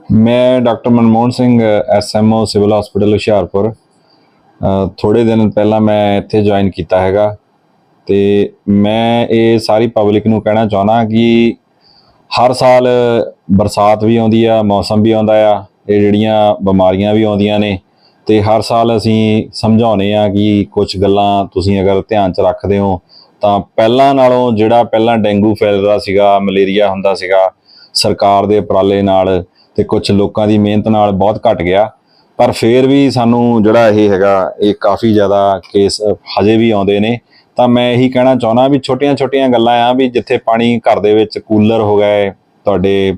ਮੈਂ doctor Manmohan Singh SMO civil hospital Hoshiarpur. ਅ, ਥੋੜੇ ਦਿਨ ਪਹਿਲਾਂ ਮੈਂ ਇੱਥੇ ਜੁਆਇਨ ਕੀਤਾ ਹੈਗਾ ਤੇ ਮੈਂ ਇਹ ਸਾਰੀ ਪਬਲਿਕ ਨੂੰ ਕਹਿਣਾ ਚਾਹੁੰਦਾ ਕਿ ਹਰ ਸਾਲ ਬਰਸਾਤ ਵੀ ਆਉਂਦੀ ਆ ਮੌਸਮ ਵੀ ਆਉਂਦਾ ਆ ਇਹ ਜਿਹੜੀਆਂ ਬਿਮਾਰੀਆਂ ਵੀ ਆਉਂਦੀਆਂ ਨੇ ਤੇ ਹਰ ਸਾਲ ਅਸੀਂ ਸਮਝਾਉਨੇ ਆ ਕਿ ਕੁਝ ਗੱਲਾਂ ਤੁਸੀਂ ਅਗਰ ਧਿਆਨ ਚ ਰੱਖਦੇ ਹੋ ਤਾਂ ਪਹਿਲਾਂ ਨਾਲੋਂ ਜਿਹੜਾ ਪਹਿਲਾਂ ਡੇਂਗੂ ਫੈਲਦਾ ਸੀਗਾ ਮਲੇਰੀਆ ਹੁੰਦਾ ਸੀਗਾ ਸਰਕਾਰ ਦੇ ਉਪਰਾਲੇ ਨਾਲ ਤੇ ਕੁਝ ਲੋਕਾਂ ਦੀ ਮਿਹਨਤ ਨਾਲ ਬਹੁਤ ਘਟ ਗਿਆ। ਪਰ ਫਿਰ ਵੀ ਸਾਨੂੰ ਜਿਹੜਾ ਇਹ ਹੈਗਾ, ਇਹ ਕਾਫੀ ਜ਼ਿਆਦਾ ਕੇਸ ਹਜੇ ਵੀ ਆਉਂਦੇ ਨੇ। ਤਾਂ ਮੈਂ ਇਹੀ ਕਹਿਣਾ ਚਾਹੁੰਦਾ ਵੀ ਛੋਟੀਆਂ-ਛੋਟੀਆਂ ਗੱਲਾਂ ਆ ਵੀ ਜਿੱਥੇ ਪਾਣੀ ਘਰ ਦੇ ਵਿੱਚ ਕੂਲਰ ਹੋ ਗਏ, ਤੁਹਾਡੇ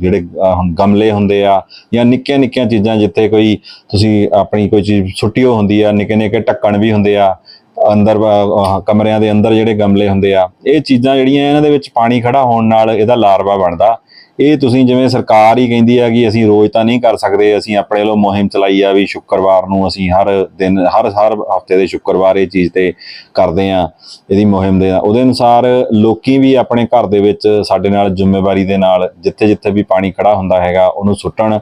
ਜਿਹੜੇ ਹੁਣ ਗਮਲੇ ਹੁੰਦੇ ਆ ਜਾਂ ਨਿੱਕੀਆਂ-ਨਿੱਕੀਆਂ ਚੀਜ਼ਾਂ ਜਿੱਥੇ ਕੋਈ ਤੁਸੀਂ ਆਪਣੀ ਕੋਈ ਚੀਜ਼ ਸੁੱਟੀ ਹੋ ਹੁੰਦੀ ਆ, ਨਿੱਕੇ-ਨਿੱਕੇ ਢੱਕਣ ਵੀ ਹੁੰਦੇ ਆ ਅੰਦਰ ਕਮਰਿਆਂ ਦੇ ਅੰਦਰ ਜਿਹੜੇ ਗਮਲੇ ਹੁੰਦੇ ਆ, ਇਹ ਚੀਜ਼ਾਂ ਜਿਹੜੀਆਂ ਇਹਨਾਂ ਦੇ ਵਿੱਚ ਪਾਣੀ ਖੜਾ ਹੋਣ ਨਾਲ ਇਹਦਾ ਲਾਰਵਾ ਬਣਦਾ। ਇਹ ਤੁਸੀਂ ਜਿਵੇਂ ਸਰਕਾਰ ਹੀ ਕਹਿੰਦੀ ਆ ਕਿ ਅਸੀਂ ਰੋਜ਼ ਤਾਂ ਨਹੀਂ ਕਰ ਸਕਦੇ, ਅਸੀਂ ਆਪਣੇ ਵੱਲੋਂ ਮੁਹਿੰਮ ਚਲਾਈ ਆ ਵੀ ਸ਼ੁੱਕਰਵਾਰ ਨੂੰ ਅਸੀਂ ਹਰ ਦਿਨ, ਹਰ ਹਰ ਹਫ਼ਤੇ ਦੇ ਸ਼ੁੱਕਰਵਾਰ ਇਹ ਚੀਜ਼ ਤੇ ਕਰਦੇ ਆ, ਇਹਦੀ ਮੁਹਿੰਮ ਦੇ ਉਹਦੇ ਅਨੁਸਾਰ ਲੋਕੀ ਵੀ ਆਪਣੇ ਘਰ ਦੇ ਵਿੱਚ ਸਾਡੇ ਨਾਲ ਜ਼ਿੰਮੇਵਾਰੀ ਦੇ ਨਾਲ ਜਿੱਥੇ ਜਿੱਥੇ ਵੀ ਪਾਣੀ ਖੜਾ ਹੁੰਦਾ ਹੈਗਾ, ਉਹਨੂੰ ਸੁੱਟਣ,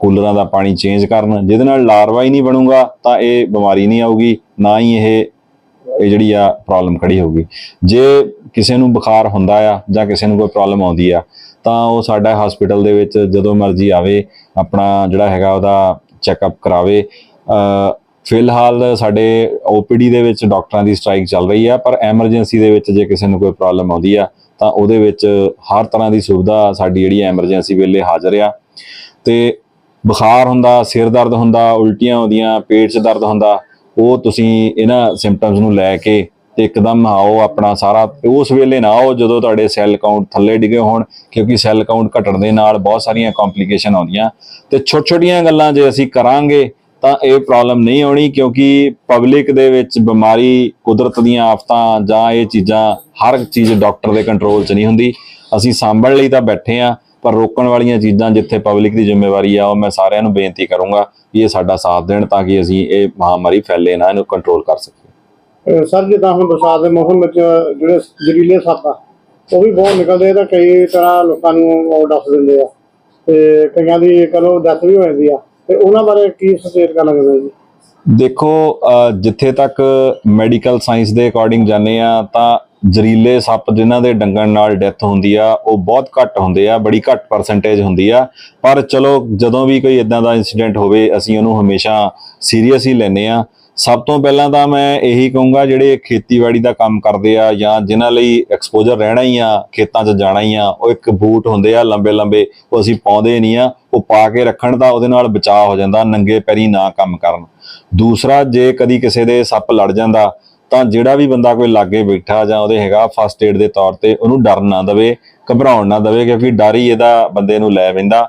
ਕੂਲਰਾਂ ਦਾ ਪਾਣੀ ਚੇਂਜ ਕਰਨ, ਜਿਹਦੇ ਨਾਲ ਲਾਰਵਾ ਹੀ ਨਹੀਂ ਬਣੂਗਾ, ਤਾਂ ਇਹ ਬਿਮਾਰੀ ਨਹੀਂ ਆਊਗੀ, ਨਾ ਹੀ ਇਹ ਇਹ ਜਿਹੜੀ ਆ ਪ੍ਰੋਬਲਮ ਖੜੀ ਹੋਊਗੀ। ਜੇ ਕਿਸੇ ਨੂੰ ਬੁਖਾਰ ਹੁੰਦਾ ਆ ਜਾਂ ਕਿਸੇ ਨੂੰ ਕੋਈ ਪ੍ਰੋਬਲਮ ਆਉਂਦੀ ਆ, ਤਾਂ ਉਹ ਸਾਡਾ ਹਸਪੀਟਲ ਦੇ ਵਿੱਚ ਜਦੋਂ ਮਰਜ਼ੀ ਆਵੇ, ਆਪਣਾ ਜਿਹੜਾ ਹੈਗਾ ਉਹਦਾ ਚੈੱਕਅਪ ਕਰਾਵੇ। ਫਿਲਹਾਲ ਸਾਡੇ ਓਪੀਡੀ ਦੇ ਵਿੱਚ ਡਾਕਟਰਾਂ ਦੀ ਸਟ੍ਰਾਈਕ ਚੱਲ ਰਹੀ ਆ, ਪਰ ਐਮਰਜੈਂਸੀ ਦੇ ਵਿੱਚ ਜੇ ਕਿਸੇ ਨੂੰ ਕੋਈ ਪ੍ਰੋਬਲਮ ਆਉਂਦੀ ਆ, ਤਾਂ ਉਹਦੇ ਵਿੱਚ ਹਰ ਤਰ੍ਹਾਂ ਦੀ ਸੁਵਿਧਾ ਸਾਡੀ ਜਿਹੜੀ ਐਮਰਜੈਂਸੀ ਵੇਲੇ ਹਾਜ਼ਰ ਆ। ਤੇ ਬੁਖਾਰ ਹੁੰਦਾ, ਸਿਰ ਦਰਦ ਹੁੰਦਾ, ਉਲਟੀਆਂ ਆਉਂਦੀਆਂ, ਪੇਟ 'ਚ ਦਰਦ ਹੁੰਦਾ ਉਹ ਤੁਸੀਂ ਇਹਨਾਂ ਸਿੰਪਟਮਸ ਨੂੰ ਲੈ ਕੇ ਤੇ ਇੱਕਦਮ ਆਓ ਆਪਣਾ ਸਾਰਾ ਉਸ ਵੇਲੇ ਨਾ ਆਓ ਜਦੋਂ ਤੁਹਾਡੇ ਸੈੱਲ ਕਾਊਂਟ ਥੱਲੇ ਡਿੱਗੇ ਹੋਣ, ਕਿਉਂਕਿ ਸੈੱਲ ਕਾਊਂਟ ਘਟਣ ਦੇ ਨਾਲ ਬਹੁਤ ਸਾਰੀਆਂ ਕੰਪਲਿਕੇਸ਼ਨ ਆਉਂਦੀਆਂ। ਤੇ ਛੋਟ ਛੋਟੀਆਂ ਗੱਲਾਂ ਜੇ ਅਸੀਂ ਕਰਾਂਗੇ, ਤਾਂ ਇਹ ਪ੍ਰੋਬਲਮ ਨਹੀਂ ਆਉਣੀ, ਕਿਉਂਕਿ ਪਬਲਿਕ ਦੇ ਵਿੱਚ ਬਿਮਾਰੀ ਕੁਦਰਤ ਦੀਆਂ ਆਫਤਾਂ ਜਾਂ ਇਹ ਚੀਜ਼ਾਂ, ਹਰ ਚੀਜ਼ ਡਾਕਟਰ ਦੇ ਕੰਟਰੋਲ 'ਚ ਨਹੀਂ ਹੁੰਦੀ। ਅਸੀਂ ਸਾਂਭਣ ਲਈ ਤਾਂ ਬੈਠੇ ਆ ਪਰ ਰੋਕਣ ਵਾਲੀਆਂ ਚੀਜ਼ਾਂ ਜਿੱਥੇ ਪਬਲਿਕ ਦੀ ਜ਼ਿੰਮੇਵਾਰੀ ਆ ਉਹ ਮੈਂ ਸਾਰਿਆਂ ਨੂੰ ਬੇਨਤੀ ਕਰੂੰਗਾ ਕਿ ਇਹ ਸਾਡਾ ਸਾਥ ਦੇਣ ਤਾਂ ਕਿ ਅਸੀਂ ਇਹ ਮਹਾਮਾਰੀ ਫੈਲੇ ਨਾ ਇਹਨੂੰ ਕੰਟਰੋਲ ਕਰ ਸਕੀਏ। ਸਰ ਜਿੱਦਾਂ ਹੁਣ ਬਰਸਾਤ ਦੇ ਮੌਸਮ ਵਿੱਚ ਜਿਹੜੇ ਜ਼ਹਿਰੀਲੇ ਸੱਪ ਆ ਉਹ ਵੀ ਬਹੁਤ ਨਿਕਲਦੇ ਤਾਂ ਕਈ ਤਰ੍ਹਾਂ ਲੋਕਾਂ ਨੂੰ ਉਹ ਦੱਸ ਦਿੰਦੇ ਆ। ਤੇ ਕਈਆਂ ਦੀ ਕਦੋਂ ਡੈਥ ਵੀ ਹੋ ਜਾਂਦੀ ਆ। ਤੇ ਉਹਨਾਂ ਬਾਰੇ ਕੀ ਸੁਚੇਤ ਕਰਨਾ ਚਾਹੁੰਦੇ ਜੀ? ਦੇਖੋ ਜਿੱਥੇ ਤੱਕ ਮੈਡੀਕਲ ਸਾਇੰਸ ਦੇ ਅਕੋਰਡਿੰਗ ਜਾਣੇ ਆ ਤਾਂ ਜ਼ਰੀਲੇ ਸੱਪ ਜਿਨ੍ਹਾਂ ਦੇ ਡੰਗਣ ਨਾਲ ਡੈਥ ਹੁੰਦੀ ਆ, ਉਹ ਬਹੁਤ ਘੱਟ ਹੁੰਦੇ ਆ, ਬੜੀ ਘੱਟ ਪਰਸੈਂਟੇਜ ਹੁੰਦੀ ਆ। ਪਰ ਚਲੋ, ਜਦੋਂ ਵੀ ਕੋਈ ਇਦਾਂ ਦਾ ਇਨਸੀਡੈਂਟ ਹੋਵੇ, ਅਸੀਂ ਉਹਨੂੰ ਹਮੇਸ਼ਾ ਸੀਰੀਅਸ ਹੀ ਲੈਨੇ ਆ। ਸਭ ਤੋਂ ਪਹਿਲਾਂ ਤਾਂ ਮੈਂ ਇਹੀ ਕਹੂੰਗਾ, ਜਿਹੜੇ ਖੇਤੀਬਾੜੀ ਦਾ ਕੰਮ ਕਰਦੇ ਆ ਜਾਂ ਜਿਨ੍ਹਾਂ ਲਈ ਐਕਸਪੋਜ਼ਰ ਰਹਿਣਾ ਹੀ ਆ, ਖੇਤਾਂ 'ਚ ਜਾਣਾ ਹੀ ਆ, ਉਹ ਇੱਕ ਬੂਟ ਹੁੰਦੇ ਆ ਲੰਬੇ ਲੰਬੇ, ਉਹ ਅਸੀਂ ਪਾਉਂਦੇ ਨਹੀਂ ਆ। ਉਹ ਪਾ ਕੇ ਰੱਖਣ ਦਾ ਉਹਦੇ ਨਾਲ ਬਚਾਅ ਹੋ ਜਾਂਦਾ, ਨੰਗੇ ਪੈਰੀ ਨਾ ਕੰਮ ਕਰਨ। ਦੂਸਰਾ, ਜੇ ਕਦੀ ਕਿਸੇ ਦੇ ਸੱਪ ਲੜ ਜਾਂਦਾ ਤਾਂ ਜਿਹੜਾ ਵੀ ਬੰਦਾ ਕੋਈ ਲਾਗੇ ਬੈਠਾ ਜਾਂ ਉਹਦੇ ਹੈਗਾ ਫਸਟ ਏਡ ਦੇ ਤੌਰ ਤੇ ਉਹਨੂੰ ਡਰ ਨਾ ਦਵੇ, ਘਬਰਾਉਣ ਨਾ ਦਵੇ ਕਿਉਂਕਿ ਡਰ ਹੀ ਇਹਦਾ ਬੰਦੇ ਨੂੰ ਲੈ ਪੈਂਦਾ।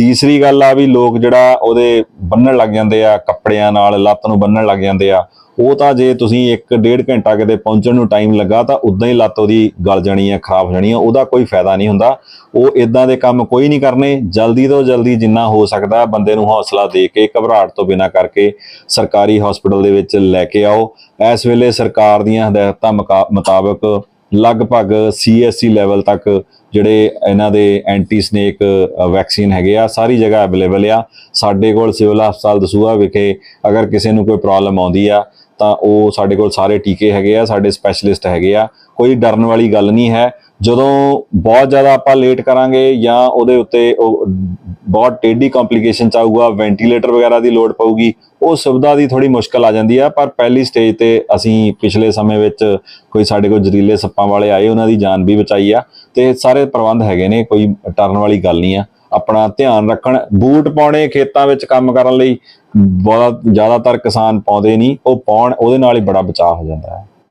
ਤੀਸਰੀ ਗੱਲ ਆ ਵੀ ਲੋਕ ਜਿਹੜਾ ਉਹਦੇ ਬੰਨਣ ਲੱਗ ਜਾਂਦੇ ਆ, ਕੱਪੜਿਆਂ ਨਾਲ ਲੱਤ ਨੂੰ ਬੰਨਣ ਲੱਗ ਜਾਂਦੇ ਆ, ਉਹ ਤਾਂ ਜੇ ਤੁਸੀਂ 1.5 ਘੰਟਾ ਕਿਤੇ ਪਹੁੰਚਣ ਨੂੰ ਟਾਈਮ ਲੱਗਾ ਤਾਂ ਉਦਾਂ ਹੀ ਲੱਤ ਉਹਦੀ ਗਲ ਜਾਣੀ ਆ, ਖਰਾਬ ਹੋ ਜਾਣੀ ਹੈ ਉਹਦਾ ਕੋਈ ਫਾਇਦਾ ਨਹੀਂ ਹੁੰਦਾ। ਉਹ ਇਦਾਂ ਦੇ ਕੰਮ ਕੋਈ ਨਹੀਂ ਕਰਨੇ, ਜਲਦੀ ਤੋਂ ਜਲਦੀ ਜਿੰਨਾ ਹੋ ਸਕਦਾ ਬੰਦੇ ਨੂੰ ਹੌਸਲਾ ਦੇ ਕੇ, ਘਬਰਾਹਟ ਤੋਂ ਬਿਨਾਂ ਕਰਕੇ ਸਰਕਾਰੀ ਹਸਪੀਟਲ ਦੇ ਵਿੱਚ ਲੈ ਕੇ ਆਓ। ਇਸ ਵੇਲੇ ਸਰਕਾਰ ਦੀਆਂ ਹਦਾਇਤਾਂ ਮੁਕਾ- ਮੁਤਾਬਕ ਲਗਭਗ ਸੀਐਸਸੀ ਲੈਵਲ ਤੱਕ ਜਿਹੜੇ ਇਹਨਾਂ ਦੇ ਐਂਟੀ ਸਨੇਕ ਵੈਕਸੀਨ ਹੈਗੇ ਆ, ਸਾਰੀ ਜਗ੍ਹਾ ਅਵੇਲੇਬਲ ਆ। ਸਾਡੇ ਕੋਲ ਸਿਵਲ ਹਸਪਤਾਲ ਦਸੂਹਾ ਵਿਖੇ ਅਗਰ ਕਿਸੇ ਨੂੰ ਕੋਈ ਪ੍ਰੋਬਲਮ ਆਉਂਦੀ ਆ, ਤਾਂ ਉਹ ਸਾਡੇ ਕੋਲ ਸਾਰੇ ਟੀਕੇ ਹੈਗੇ ਆ, ਸਾਡੇ ਸਪੈਸ਼ਲਿਸਟ ਹੈਗੇ ਆ। ਕੋਈ ਡਰਨ ਵਾਲੀ ਗੱਲ ਨਹੀਂ ਹੈ। ਜਦੋਂ ਬਹੁਤ ਜ਼ਿਆਦਾ ਆਪਾਂ ਲੇਟ ਕਰਾਂਗੇ ਜਾਂ ਉਹਦੇ ਉੱਤੇ ਉਹ ਬਹੁਤ ਟੇਢੀ ਕੰਪਲਿਕੇਸ਼ਨ ਚ ਆਊਗਾ ਵੈਂਟੀਲੇਟਰ ਵਗੈਰਾ ਦੀ ਲੋੜ ਪਊਗੀ, ਉਹ ਸੁਵਿਧਾ ਦੀ ਥੋੜੀ ਮੁਸ਼ਕਲ ਆ ਜਾਂਦੀ ਆ, ਪਰ ਪਹਿਲੀ ਸਟੇਜ ਤੇ ਅਸੀਂ ਪਿਛਲੇ ਸਮੇਂ ਵਿੱਚ ਕੋਈ ਸਾਡੇ ਕੋਲ ਜ਼ਰੀਲੇ ਸੱਪਾਂ ਵਾਲੇ ਆਏ, ਉਹਨਾਂ ਦੀ ਜਾਨ ਵੀ ਬਚਾਈ ਆ, ਤੇ ਸਾਰੇ ਪ੍ਰਬੰਧ ਹੈਗੇ ਨੇ, ਕੋਈ ਟਰਨ ਵਾਲੀ ਗੱਲ ਨਹੀਂ ਆ। ਆਪਣਾ ਧਿਆਨ ਰੱਖਣ, ਬੂਟ ਪਾਉਣੇ ਖੇਤਾਂ ਵਿੱਚ ਕੰਮ ਕਰਨ ਲਈ, ਬਹੁਤ ਜ਼ਿਆਦਾਤਰ ਕਿਸਾਨ ਪਾਉਂਦੇ ਨਹੀਂ, ਉਹ ਪਾਉਣ, ਉਹਦੇ ਨਾਲ ਹੀ ਬੜਾ ਬਚਾਅ ਹੋ ਜਾਂਦਾ ਹੈ।